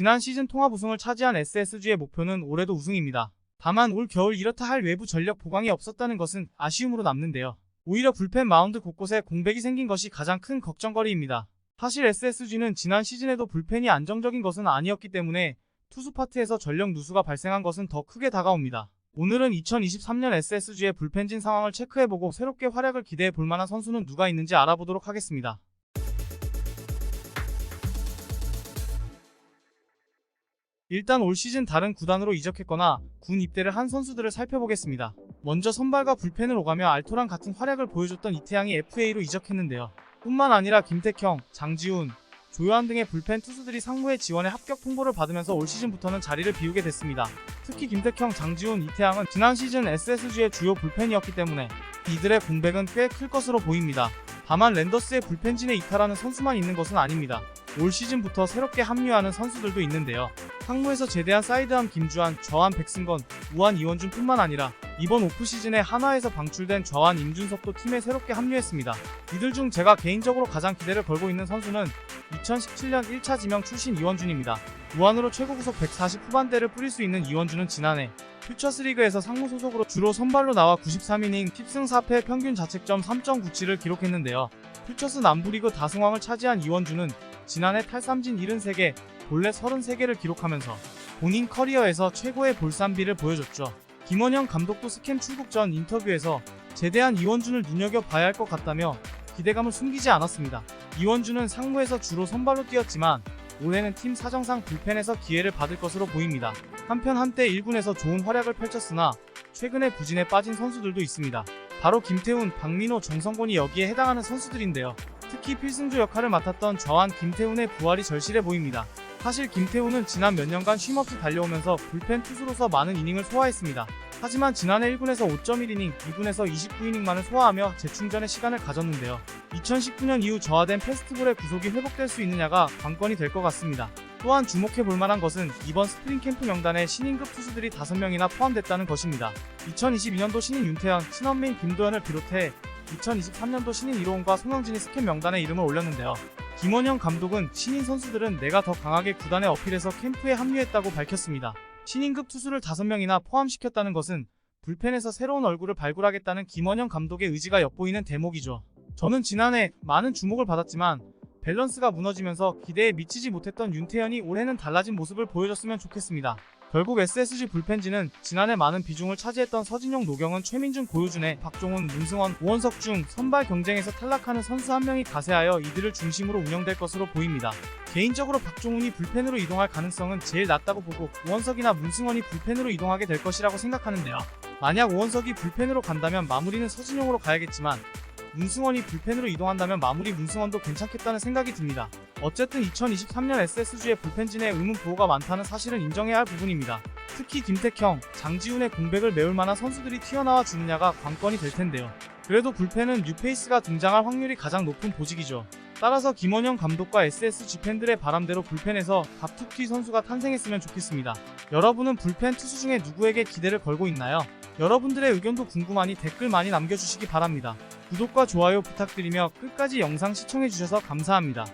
지난 시즌 통합 우승을 차지한 SSG의 목표는 올해도 우승입니다. 다만 올 겨울 이렇다 할 외부 전력 보강이 없었다는 것은 아쉬움으로 남는데요. 오히려 불펜 마운드 곳곳에 공백이 생긴 것이 가장 큰 걱정거리입니다. 사실 SSG는 지난 시즌에도 불펜이 안정적인 것은 아니었기 때문에 투수 파트에서 전력 누수가 발생한 것은 더 크게 다가옵니다. 오늘은 2023년 SSG의 불펜진 상황을 체크해보고 새롭게 활약을 기대해 볼 만한 선수는 누가 있는지 알아보도록 하겠습니다. 일단 올 시즌 다른 구단으로 이적했거나 군 입대를 한 선수들을 살펴보겠습니다. 먼저 선발과 불펜을 오가며 알토랑 같은 활약을 보여줬던 이태양이 FA로 이적했는데요. 뿐만 아니라 김택형, 장지훈, 조요한 등의 불펜 투수들이 상무의 지원에 합격 통보를 받으면서 올 시즌부터는 자리를 비우게 됐습니다. 특히 김택형, 장지훈, 이태양은 지난 시즌 SSG의 주요 불펜이었기 때문에 이들의 공백은 꽤 클 것으로 보입니다. 다만 랜더스의 불펜진에 이탈하는 선수만 있는 것은 아닙니다. 올 시즌부터 새롭게 합류하는 선수들도 있는데요. 상무에서 제대한 사이드암 김주한, 저한 백승건, 우한 이원준뿐만 아니라 이번 오프 시즌에 한화에서 방출된 저한 임준석도 팀에 새롭게 합류했습니다. 이들 중 제가 개인적으로 가장 기대를 걸고 있는 선수는 2017년 1차 지명 출신 이원준입니다. 무한으로 최고 구속 140 후반대를 뿌릴 수 있는 이원준은 지난해 퓨처스리그에서 상무 소속으로 주로 선발로 나와 93이닝 10승 4패 평균 자책점 3.97을 기록했는데요. 퓨처스 남부리그 다승왕을 차지한 이원준은 지난해 탈삼진 73개, 본래 33개를 기록하면서 본인 커리어에서 최고의 볼삼비를 보여줬죠. 김원형 감독도 스캠 출국 전 인터뷰에서 제대한 이원준을 눈여겨봐야 할 것 같다며 기대감을 숨기지 않았습니다. 이원준은 상무에서 주로 선발로 뛰었지만 올해는 팀 사정상 불펜에서 기회를 받을 것으로 보입니다. 한편 한때 1군에서 좋은 활약을 펼쳤으나 최근에 부진에 빠진 선수들도 있습니다. 바로 김태훈, 박민호, 정성곤이 여기에 해당하는 선수들인데요. 특히 필승조 역할을 맡았던 저한 김태훈의 부활이 절실해 보입니다. 사실 김태훈은 지난 몇 년간 쉼없이 달려오면서 불펜 투수로서 많은 이닝을 소화했습니다. 하지만 지난해 1군에서 5.1이닝, 2군에서 29이닝만을 소화하며 재충전의 시간을 가졌는데요. 2019년 이후 저하된 페스티벌의 구속이 회복될 수 있느냐가 관건이 될 것 같습니다. 또한 주목해 볼 만한 것은 이번 스프링 캠프 명단에 신인급 투수들이 5명이나 포함됐다는 것입니다. 2022년도 신인 윤태현, 신원민, 김도현을 비롯해 2023년도 신인 이로운과 송영진이 스캠 명단에 이름을 올렸는데요. 김원형 감독은 신인 선수들은 내가 더 강하게 구단에 어필해서 캠프에 합류했다고 밝혔습니다. 신인급 투수를 5명이나 포함시켰다는 것은 불펜에서 새로운 얼굴을 발굴하겠다는 김원형 감독의 의지가 엿보이는 대목이죠. 저는 지난해 많은 주목을 받았지만 밸런스가 무너지면서 기대에 미치지 못했던 윤태현이 올해는 달라진 모습을 보여줬으면 좋겠습니다. 결국 SSG 불펜진은 지난해 많은 비중을 차지했던 서진용, 노경은, 최민준, 고유준의 박종훈, 문승원, 오원석 중 선발 경쟁에서 탈락하는 선수 한 명이 가세하여 이들을 중심으로 운영될 것으로 보입니다. 개인적으로 박종훈이 불펜으로 이동할 가능성은 제일 낮다고 보고 오원석이나 문승원이 불펜으로 이동하게 될 것이라고 생각하는데요. 만약 오원석이 불펜으로 간다면 마무리는 서진용으로 가야겠지만 문승원이 불펜으로 이동한다면 마무리 문승원도 괜찮겠다는 생각이 듭니다. 어쨌든 2023년 SSG의 불펜진에 의문 보호가 많다는 사실은 인정해야 할 부분입니다. 특히 김택형, 장지훈의 공백을 메울 만한 선수들이 튀어나와 주느냐가 관건이 될 텐데요. 그래도 불펜은 뉴페이스가 등장할 확률이 가장 높은 보직이죠. 따라서 김원형 감독과 SSG 팬들의 바람대로 불펜에서 갑툭튀 선수가 탄생했으면 좋겠습니다. 여러분은 불펜 투수 중에 누구에게 기대를 걸고 있나요? 여러분들의 의견도 궁금하니 댓글 많이 남겨주시기 바랍니다. 구독과 좋아요 부탁드리며 끝까지 영상 시청해주셔서 감사합니다.